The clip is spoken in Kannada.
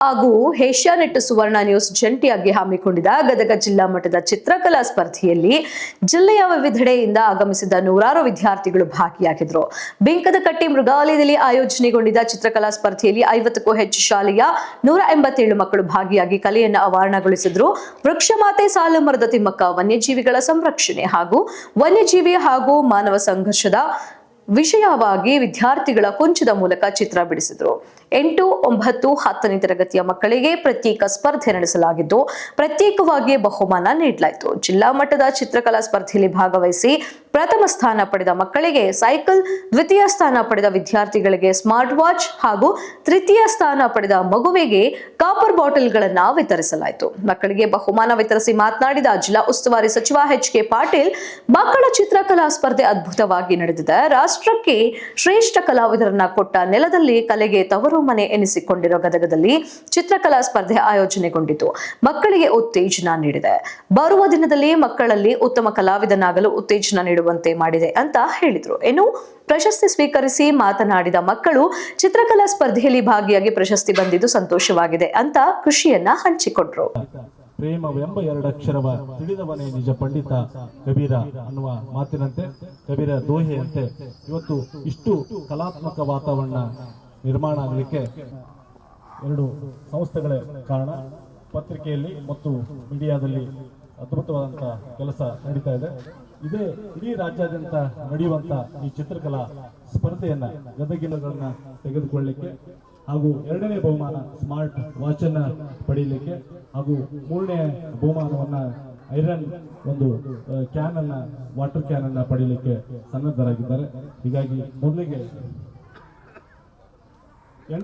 ಹಾಗೂ ಏಷ್ಯಾನೆಟ್ ಸುವರ್ಣ ನ್ಯೂಸ್ ಜಂಟಿಯಾಗಿ ಹಮ್ಮಿಕೊಂಡಿದ್ದ ಗದಗ ಜಿಲ್ಲಾ ಮಟ್ಟದ ಚಿತ್ರಕಲಾ ಸ್ಪರ್ಧೆಯಲ್ಲಿ ಜಿಲ್ಲೆಯ ವಿವಿಧೆಡೆಯಿಂದ ಆಗಮಿಸಿದ ನೂರಾರು ವಿದ್ಯಾರ್ಥಿಗಳು ಭಾಗಿಯಾಗಿದ್ರು ಬಿಂಕದಕಟ್ಟಿ ಮೃಗಾಲಯದಲ್ಲಿ ಆಯೋಜನೆಗೊಂಡಿದ್ದ ಚಿತ್ರಕಲಾ ಸ್ಪರ್ಧೆಯಲ್ಲಿ ಐವತ್ತಕ್ಕೂ ಹೆಚ್ಚು ಶಾಲೆಯ ನೂರ ಎಂಬತ್ತೇಳು ಮಕ್ಕಳು ಭಾಗಿಯಾಗಿ ಕಲೆಯನ್ನು ಅವಾರಣಗೊಳಿಸಿದ್ರು. ವೃಕ್ಷಮಾತೆ ಸಾಲು ಮರದ ತಿಮ್ಮಕ್ಕ ವನ್ಯಜೀವಿಗಳ ಸಂರಕ್ಷಣೆ ಹಾಗೂ ವನ್ಯಜೀವಿ ಹಾಗೂ ಮಾನವ ಸಂಘರ್ಷದ ವಿಷಯವಾಗಿ ವಿದ್ಯಾರ್ಥಿಗಳ ಕುಂಚದ ಮೂಲಕ ಚಿತ್ರ ಬಿಡಿಸಿದರು. ಎಂಟು, ಒಂಬತ್ತು, ಹತ್ತನೇ ತರಗತಿಯ ಮಕ್ಕಳಿಗೆ ಪ್ರತ್ಯೇಕ ಸ್ಪರ್ಧೆ ನಡೆಸಲಾಗಿದ್ದು, ಪ್ರತ್ಯೇಕವಾಗಿ ಬಹುಮಾನ ನೀಡಲಾಯಿತು. ಜಿಲ್ಲಾ ಮಟ್ಟದ ಚಿತ್ರಕಲಾ ಸ್ಪರ್ಧೆಯಲ್ಲಿ ಭಾಗವಹಿಸಿ ಪ್ರಥಮ ಸ್ಥಾನ ಪಡೆದ ಮಕ್ಕಳಿಗೆ ಸೈಕಲ್, ದ್ವಿತೀಯ ಸ್ಥಾನ ಪಡೆದ ವಿದ್ಯಾರ್ಥಿಗಳಿಗೆ ಸ್ಮಾರ್ಟ್ ವಾಚ್ ಹಾಗೂ ತೃತೀಯ ಸ್ಥಾನ ಪಡೆದ ಮಗುವಿಗೆ ಕಾಪರ್ ಬಾಟಲ್ಗಳನ್ನು ವಿತರಿಸಲಾಯಿತು. ಮಕ್ಕಳಿಗೆ ಬಹುಮಾನ ವಿತರಿಸಿ ಮಾತನಾಡಿದ ಜಿಲ್ಲಾ ಉಸ್ತುವಾರಿ ಸಚಿವ ಎಚ್ ಕೆ ಪಾಟೀಲ್, ಮಕ್ಕಳ ಚಿತ್ರಕಲಾ ಸ್ಪರ್ಧೆ ಅದ್ಭುತವಾಗಿ ನಡೆದಿದೆ. ರಾಷ್ಟ್ರಕ್ಕೆ ಶ್ರೇಷ್ಠ ಕಲಾವಿದರನ್ನ ಕೊಟ್ಟ ನೆಲದಲ್ಲಿ ಕಲೆಗೆ ತವರು ಮನೆ ಎನಿಸಿಕೊಂಡಿರೋ ಗದಗದಲ್ಲಿ ಚಿತ್ರಕಲಾ ಸ್ಪರ್ಧೆ ಆಯೋಜನೆಗೊಂಡಿತು. ಮಕ್ಕಳಿಗೆ ಉತ್ತೇಜನ ನೀಡಿದೆ. ಬರುವ ದಿನದಲ್ಲಿ ಮಕ್ಕಳಲ್ಲಿ ಉತ್ತಮ ಕಲಾವಿದನಾಗಲು ಉತ್ತೇಜನ ನೀಡುವಂತೆ ಮಾಡಿದೆ ಅಂತ ಹೇಳಿದ್ರು. ಏನು ಪ್ರಶಸ್ತಿ ಸ್ವೀಕರಿಸಿ ಮಾತನಾಡಿದ ಮಕ್ಕಳು, ಚಿತ್ರಕಲಾ ಸ್ಪರ್ಧೆಯಲ್ಲಿ ಭಾಗಿಯಾಗಿ ಪ್ರಶಸ್ತಿ ಬಂದಿದ್ದು ಸಂತೋಷವಾಗಿದೆ ಅಂತ ಖುಷಿಯನ್ನ ಹಂಚಿಕೊಂಡ್ರು. ಪ್ರೇಮವೆಂಬ ಎರಡಕ್ಷರವ ತಿಳಿದವನೇ ನಿಜ ಪಂಡಿತ ಕಬೀರ ಅನ್ನುವ ಮಾತಿನಂತೆ, ಕಬೀರ ದೋಹೆಯಂತೆ ಇವತ್ತು ಇಷ್ಟು ಕಲಾತ್ಮಕ ವಾತಾವರಣ ನಿರ್ಮಾಣ ಆಗಲಿಕ್ಕೆ ಎರಡು ಸಂಸ್ಥೆಗಳೇ ಕಾರಣ. ಪತ್ರಿಕೆಯಲ್ಲಿ ಮತ್ತು ಮೀಡಿಯಾದಲ್ಲಿ ಅದ್ಭುತವಾದಂಥ ಕೆಲಸ ನಡೀತಾ ಇದೆ. ಇದೇ ಇಡೀ ರಾಜ್ಯಾದ್ಯಂತ ನಡೆಯುವಂತ ಈ ಚಿತ್ರಕಲಾ ಸ್ಪರ್ಧೆಯನ್ನ ಗದಗಿಲಗಳನ್ನ ತೆಗೆದುಕೊಳ್ಳಲಿಕ್ಕೆ ಹಾಗೂ ಎರಡನೇ ಬಹುಮಾನ ಸ್ಮಾರ್ಟ್ ವಾಚ್ ಅನ್ನ ಪಡೆಯಲಿಕ್ಕೆ ಹಾಗೂ ಮೂರನೇ ಬಹುಮಾನವನ್ನ ಐರನ್ ಒಂದು ಕ್ಯಾನ್ ಅನ್ನ ವಾಟರ್ ಕ್ಯಾನ್ ಅನ್ನ ಪಡೆಯಲಿಕ್ಕೆ ಸನ್ನದ್ಧರಾಗಿದ್ದಾರೆ. ಹೀಗಾಗಿ ಮೊದಲಿಗೆ